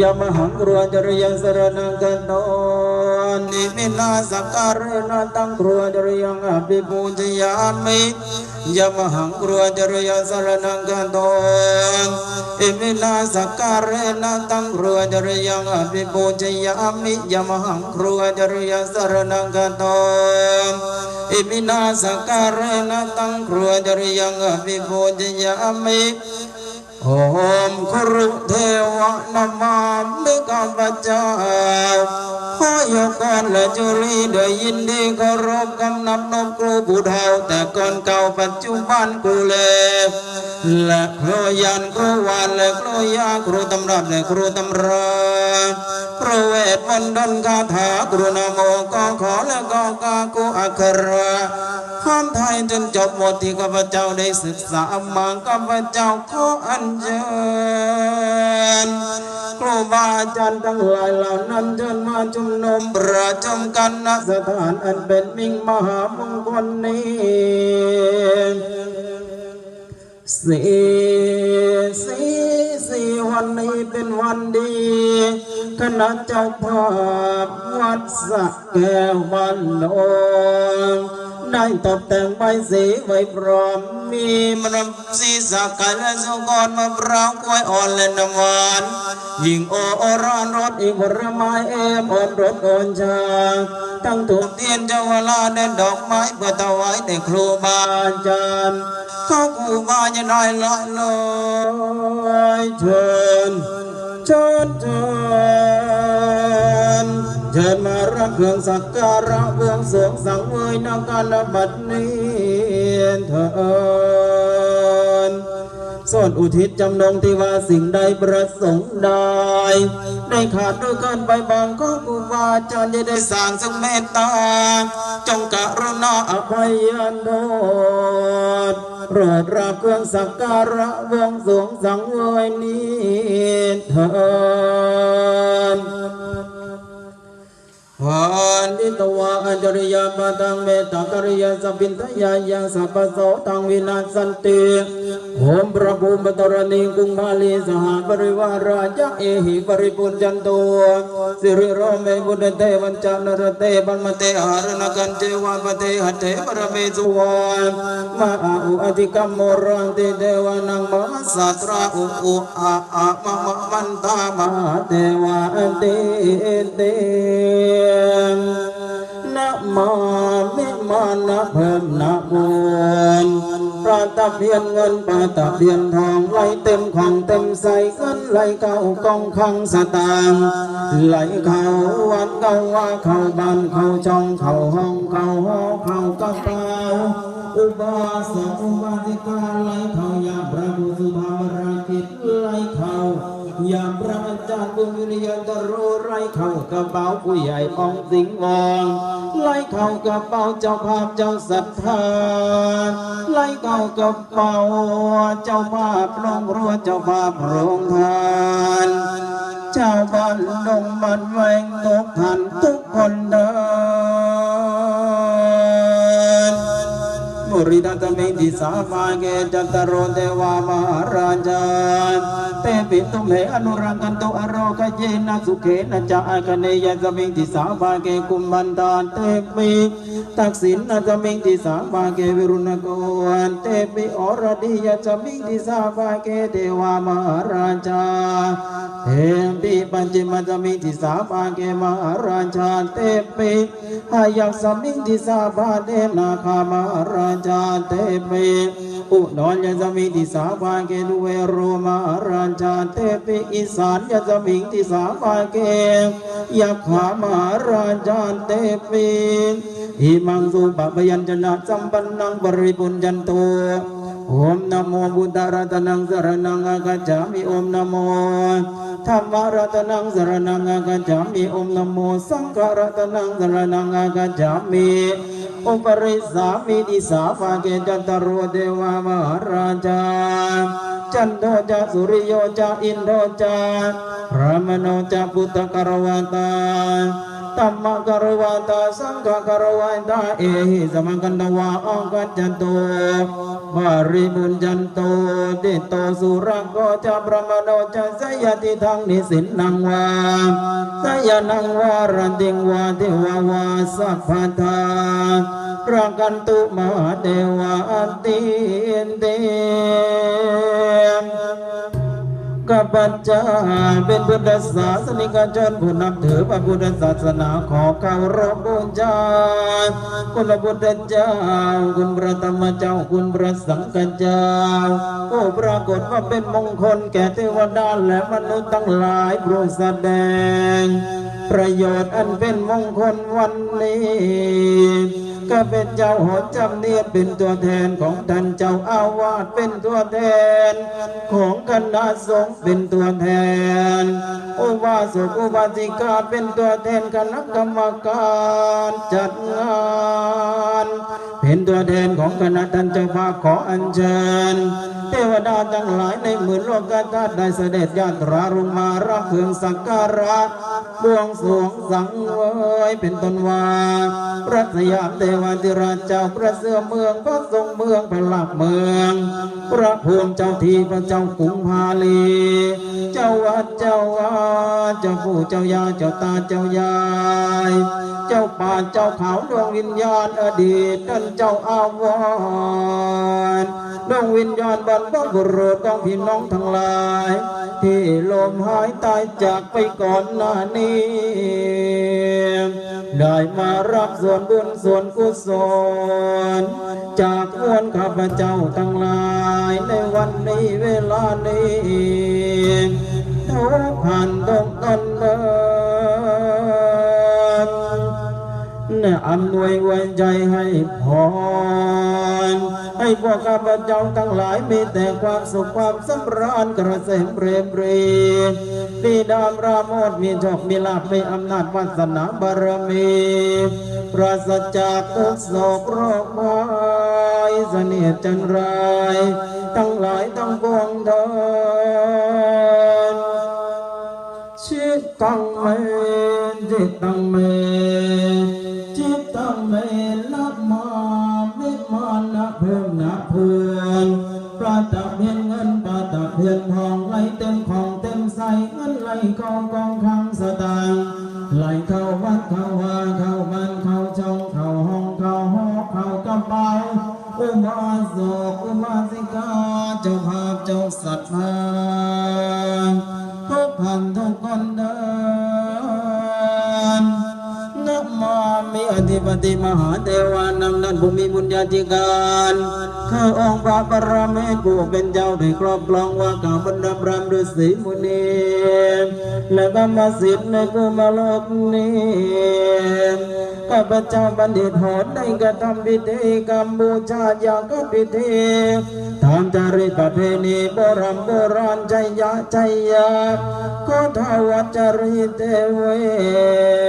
ยามหังรัวจริยังสรนังกันโตนิมินาสักการะนตังรัวจริยังอภิปูชยามิยามหังรัวจริยังสรนังกันโตอิมินาสักการะนตังรัวจริยังอภิปูชยามิยามหังรัวจริยังสรนังกันโตอิมินาสักการะนตังรัวจริยังอภิปูชยามิ โอมครุเทวนามามิข้าพเจ้าขอยกกรและจุลีได้ยินดีเคารพกำนับนบครูผู้เฒ่าแต่ก่อนเก่าปัจจุบันกูเลและครูยันครูวานและครูยาครูตำรับและครูตำรา ครูเวทมนต์ดนคาถาครูนาโมก็ขอและก็กากูอักขระข้ามไทยจนจบหมดที่ข้าพเจ้าได้ศึกษามาข้าพเจ้าขออัญเชิญครูบาอาจารย์ทั้งหลายเหล่านั้นเชิญมาชุมนุมประชุมกันณสถานอันเป็นมิ่งมหามงคลนี้สีสีสี วันนี้เป็นวันดีคณะเจ้าภาพวัดสะแก้วบ้านโนงได้ตกแต่งใบสีไว้พร้อมมีมนำสีสักไก่และสุกรมะพร้าวกล้วยอ่อนและน้ำหวานยิงโอโอร้อนรสอีกผลไม้เอมอ่อนรสอ่อนชาตั้งถูกเทียนเจ้าวลาเด่นดอกไม้เพื่อถวายในครูบาอาจารย์ เข้ากูมาจะได้ลอยลอยเชิญเชิญเชิญเชิญมารับเครื่องสักการะเบื้องสวงสังเวยนักการบัดนี้เถิดส่วนอุทิศจำนงที่ว่าสิ่งใดประสงค์ใดได้ขาดด้วยกันไปบางก็ครูบาอาจารย์จะได้สร้างสังเมตตา จงกรุณาอภัยโทษ โปรดรับเครื่องสักการะบวงสรวงสังเวยนี้เถิด วันนิตวะอัญจริยปตังเมตตากริยสัพพินทยายังสัพพโสตังวินาสันติโอมพระภูมิปตรณีกุงมาลีสหปริวาราจะเอหิปริปุญจันโตสิริโรเมบุตเตวันจานรเตบันมเตหารณกันเจวาปเตหัตเตปรเมสุวานมาอาอุอธิกรรมโมรังติเทวานังมหสาตราอุอุอาอามะมันตามาเทวาเตเตนะมามิมานะเพิ่มนะบุญปลาตะเพียนเงินปลาตะเพียนทองไหลเต็มของเต็มใสเงินไหลเข้ากองคังสตางไหลเข้าวัดเข้าว่าเข้าบ้านเข้าช่องเข้าห้องเข้าหอเข้ากระเป๋าอุบาสกอุบาสิกาไหลเข้ายาพระบุสุภามรากิจไหลเข้ายามพระาบุญวิริยันตโรไล่เข้ากระเป๋าผู้ใหญ่อองสิงห์วองไล่เข้ากระเป๋าเจ้าภาพเจ้าศรัทธาไล่เข้ากระเป๋าเจ้าภาพโรงรัวเจ้าภาพโรงทานเจ้าบ้านดงมันแวงทุกท่านทุกคนเดินบุริดัตเมติสามาเกจัตตโรเทวามหาราชา เตปิตุมเหอนุรังกันตุอโรกเยนะสุเขนะจาคเนยสมิงติสามาเกกุมมันตานเตปิตักสินนะสมิงติสามาเกวิรุณโกอันเตปิอรดียสมิงติสามาเกเทวามหาราชาเทปิปัญจมัสมิงติสามาเกมหาราชาเตปิหายักสมิงติสาภาเทนาคามหาราชาเตปิ อุดรยสมิงติสาภาเกดุเวโรมาราชาเตปิอีสานยสมิงติสาภาเกยักขามหาราชาเตปิอิมังสุปะพยัญชนะสัมปันนังบริปุญจันโตโอมนโมบุตรตนังสรนังอากัจจามิโอมนโมธรรมรัตนังสรนังอากัจจามิโอมนโมสังฆรัตนังสรนังอากัจจามิ อุปริสามิติสาภาเกจันตารเทวามหาราชา จันโทจะสุริโยจะอินโทจะพระมโนจะพุทธกรวตาตัมมะกรวตาสังฆกรวตาเอหิสมังกันตวาอังกัจจโต บริบุญจันโตติโตสุรังโกจะประมโนจะสยติทังนิสินนังวาสยนังวารันติงวาเทวาวาสัพพทารังกันตุมหาเทวาอันตินเต ข้าพเจ้าเป็นพุทธศาสนิกชนผู้นับถือพระพุทธศาสนาขอเคารพบูชาคุณพระพุทธเจ้า คุณพระธรรมเจ้า คุณพระสังฆเจ้าโอ้ปรากฏว่าเป็นมงคลแก่เทวดาและมนุษย์ทั้งหลายโปรดแสดง ประโยชน์อันเป็นมงคลวันนี้ ก็เป็นเจ้าหอจำเนียบเป็นตัวแทนของท่านเจ้าอาวาสเป็นตัวแทน ของคณะสงฆ์เป็นตัวแทนอุบาสกอุบาสิกาเป็นตัวแทนคณะกรรมการจัดงานเป็นตัวแทนของคณะท่านเจ้าภาพขออัญเชิญ เทวดาทั้งหลายในหมื่นโลกธาตุได้เสด็จญาตราลงมารับเครื่องสักการะบวงสรวงสังเวยเป็นต้นว่าพระสยามเทวาธิราชเจ้าพระเสือเมืองพระทรงเมืองพระหลักเมือง พระภูมิเจ้าทีพระเจ้ากุงพาลี เจ้าวัดเจ้าวาเจ้าผู้เจ้ายาเจ้าตาเจ้ายาย จ้าป่าเจ้าเขาดวงวิญญาณอดีตท่นเจ้าอาวาสดวงวิญญาณบรรพบุรุษของพี่น้องทั้งหลาย ที่ลมหายตายจากไปก่อนหน้านี้ ได้มารับส่วนบุญส่วนกุศลจากมวลข้าพเจ้าทั้งหลายในวันนี้เวลานี้ทุกผ่านต้องต้นเดิน อำนวยไว้ใจให้พรให้พวกข้าพเจ้าทั้งหลายมีแต่ความสุขความสำราญกระเสมเปรมปรีดีดามราโมดมีโชคมีลาภมีอำนาจวาสนาบารมีปราศจากทุกโศกโรคภัยเสนียดจันไรทั้งหลายทั้งปวงเถิดชิตังเมจิตังเม ตะเพียนเงินปลาตะเพียนทองไหลเต็มของเต็มใสเงินไหลกองกองคลังสตางค์ไหลเข้าวัดเข้าวาเข้าบ้านเข้าช่องเข้าห้องเข้าหอเข้ากระเป๋าอุบาสกอุบาสิกาเจ้าภาพเจ้าสัตว์าทุกท่านทุกคนเดิน ธิปติมหาเทวานำนั้นภูมิบุญญาธิการคือองค์พระบรมเมตรผู้เป็นเจ้าได้ครอบครองว่าข่าบรรดาพรามฤาษีมุนีและกรรมสิทธิ์ในกุมารโลกนี้ข้าพเจ้าบัณฑิตโหดได้กระทำพิธีกรรมบูชาอย่างก็พิธี ทำจาริตประเพณีโบราณโบราณใจยะใจยะก็ทวัจริเทเว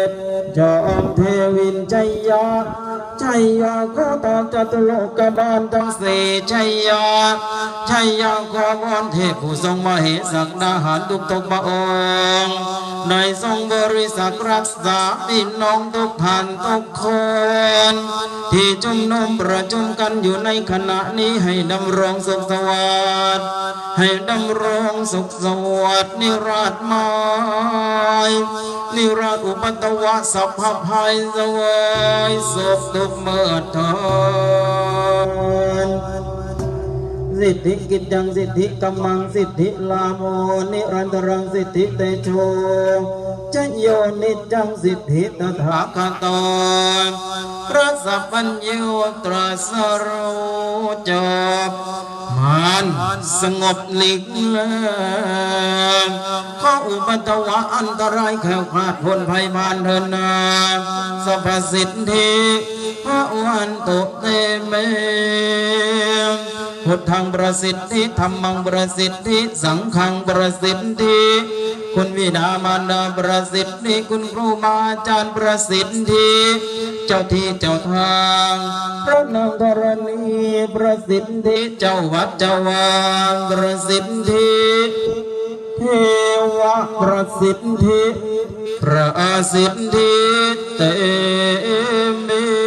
ศจอมเทวินใจยะ ใจยาขอตอบจตุโลกบาลทั้งสี่ใจยาใจยาขอวอนเทพผู้ทรงมเหสักดาหารทุกทุกพระองค์ในทรงบริสักรักษาพี่น้องทุกท่านทุกคน ที่จุมนุมประชุมกันอยู่ในขณะนี้ให้ดำรงสุขสวัสดิ์ให้ดำรงสุขสวัสดิ์นิราชมา นิราชอุปัตตวะสัพพภัยสวยสุขทุกเมื่อเทินสิทธิกิจจังสิทธิกำมมังสิทธิลาโมนิรันตรังสิทธิเตโช จโยนิจจังสิทธิตถาคตพระสัพพัญญูตรัสรู้จบมันสงบหลีกเลิกข้ออุปัตวะอันตรายแขวคลาดพ้นภัยพานเถินนาสัพพสิทธิพระวันตุเตเม พุทธังประสิทธิธรรมังประสิทธิสังฆังประสิทธิคุณวิดามารดาประสิทธิคุณครูบาอาจารย์ประสิทธิเจ้าที่เจ้าทางพระนางธรณีประสิทธิเจ้าวัดเจ้าวางประสิทธิเทวะประสิทธิประสิทธิเตมิ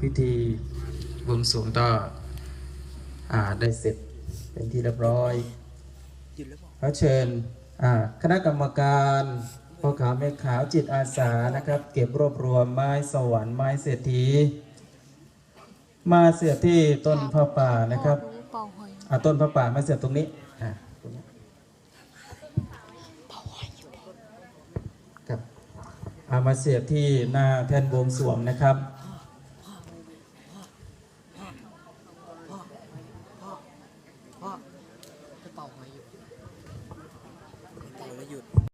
พิธีบวงสรวงก็อ่าได้เสร็จเป็นที่เรียบร้อยขอเชิญอ่าคณะกรรมการพ่อขาวแม่ขาวจิตอาสานะครับ เก็บรวบรวมไม้สวรรค์ไม้เศรษฐีมาเสียบที่ต้นผ้าป่านะครับเป่าหอยเอาต้นผ้าป่ามาเสียบตรงนี้อ่าตรงนี้ครับ เอามาเสียบที่หน้าแท่นบวงสรวงนะครับ